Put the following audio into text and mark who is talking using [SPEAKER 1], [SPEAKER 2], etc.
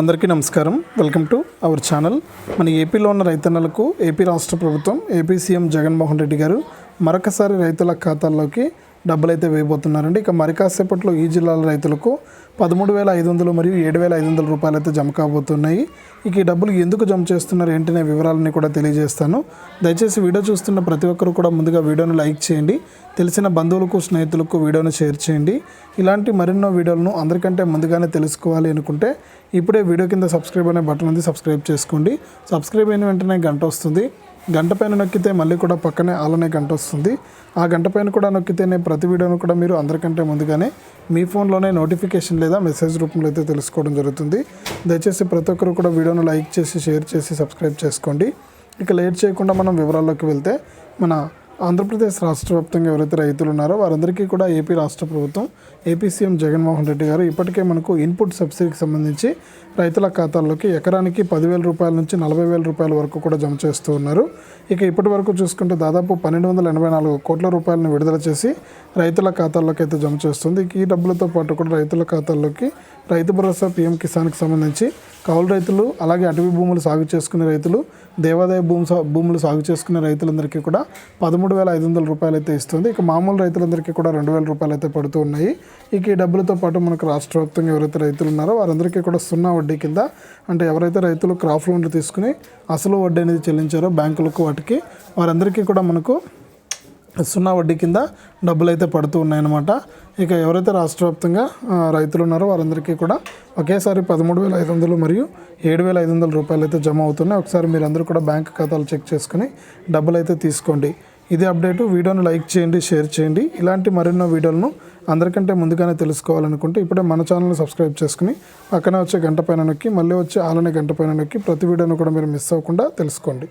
[SPEAKER 1] అందరికీ నమస్కారం. Welcome to our channel. మన ఏపీలో ఉన్న రైతన్నలకు ఏపీ రాష్ట్ర ప్రభుత్వం ఏపీ సీఎం జగన్మోహన్ రెడ్డి గారు మరొకసారి రైతుల ఖాతాల్లోకి డబ్బులు అయితే వేయబోతున్నారండి. ఇక మరి కాసేపట్లో ఈ జిల్లాల రైతులకు పదమూడు వేల ఐదు వందలు మరియు ఏడు వేల ఐదు వందల రూపాయలు అయితే జమ కాబోతున్నాయి. ఇక ఈ డబ్బులు ఎందుకు జమ చేస్తున్నారు ఏంటనే వివరాలని కూడా తెలియజేస్తాను. దయచేసి వీడియో చూస్తున్న ప్రతి ఒక్కరు కూడా ముందుగా వీడియోను లైక్ చేయండి. తెలిసిన బంధువులకు స్నేహితులకు వీడియోను షేర్ చేయండి. ఇలాంటి మరెన్నో వీడియోలను అందరికంటే ముందుగానే తెలుసుకోవాలి అనుకుంటే ఇప్పుడే వీడియో కింద సబ్స్క్రైబ్ అనే బటన్ ఉంది సబ్స్క్రైబ్ చేసుకోండి. సబ్స్క్రైబ్ అయిన వెంటనే గంట వస్తుంది. గంట పైన నొక్కితే మళ్ళీ కూడా పక్కనే అలానే గంట వస్తుంది. ఆ గంట పైన కూడా నొక్కితేనే ప్రతి వీడియోను కూడా మీరు అందరికంటే ముందుగానే మీ ఫోన్లోనే నోటిఫికేషన్ లేదా మెసేజ్ రూపంలో అయితే తెలుసుకోవడం జరుగుతుంది. దయచేసి ప్రతి ఒక్కరు కూడా వీడియోను లైక్ చేసి షేర్ చేసి సబ్స్క్రైబ్ చేసుకోండి. ఇక లేట్ చేయకుండా మనం వివరాల్లోకి వెళ్తే మన ఆంధ్రప్రదేశ్ రాష్ట్ర వ్యాప్తంగా ఎవరైతే రైతులు ఉన్నారో వారందరికీ కూడా ఏపీ రాష్ట్ర ప్రభుత్వం ఏపీ సీఎం జగన్మోహన్ రెడ్డి గారు ఇప్పటికే మనకు ఇన్పుట్ సబ్సిడీకి సంబంధించి రైతుల ఖాతాల్లోకి ఎకరానికి పదివేల రూపాయల నుంచి నలభై వేల రూపాయల వరకు కూడా జమ చేస్తూ ఉన్నారు. ఇక ఇప్పటి వరకు చూసుకుంటే దాదాపు పన్నెండు వందల ఎనభై నాలుగు కోట్ల రూపాయలను విడుదల చేసి రైతుల ఖాతాల్లోకి అయితే జమ చేస్తుంది. ఈ డబ్బులతో పాటు కూడా రైతుల ఖాతాల్లోకి రైతు భరోసా పీఎం కిసాన్కి సంబంధించి కౌలు రైతులు అలాగే అటవీ భూములు సాగు చేసుకునే రైతులు దేవాదాయ భూమి సా- భూములు సాగు చేసుకునే రైతులందరికీ కూడా పదమూడు వేల ఐదు వందల రూపాయలు అయితే ఇస్తుంది. ఇక మామూలు రైతులందరికీ కూడా రెండు వేల రూపాయలు అయితే పడుతూ ఉన్నాయి. ఇక ఈ డబ్బులతో పాటు మనకు రాష్ట్ర వ్యాప్తంగా ఎవరైతే రైతులు ఉన్నారో వారందరికీ కూడా సున్నా వడ్డీ కింద అంటే ఎవరైతే రైతులు క్రాప్ లోన్లు తీసుకుని అసలు వడ్డీ అనేది చెల్లించారో బ్యాంకులకు వాటికి వారందరికీ కూడా మనకు సున్నా వడ్డీ కింద డబ్బులు అయితే పడుతూ ఉన్నాయన్నమాట. ఇక ఎవరైతే రాష్ట్ర వ్యాప్తంగా రైతులు ఉన్నారో వారందరికీ కూడా ఒకేసారి పదమూడు వేల ఐదు వందలు మరియు ఏడు వేల ఐదు వందల రూపాయలు అయితే జమ అవుతున్నాయి. ఒకసారి మీరు అందరూ కూడా బ్యాంక్ ఖాతాలు చెక్ చేసుకుని డబ్బులు అయితే తీసుకోండి. ఇది అప్డేటు. వీడియోను లైక్ చేయండి షేర్ చేయండి. ఇలాంటి మరెన్నో వీడియోలను అందరికంటే ముందుగానే తెలుసుకోవాలనుకుంటే ఇప్పుడే మన ఛానల్ని సబ్స్క్రైబ్ చేసుకుని పక్కన వచ్చే గంట పైన నొక్కి మళ్ళీ వచ్చే ఆలనే గంట పైన నొక్కి ప్రతి వీడియోను కూడా మీరు మిస్ అవ్వకుండా తెలుసుకోండి.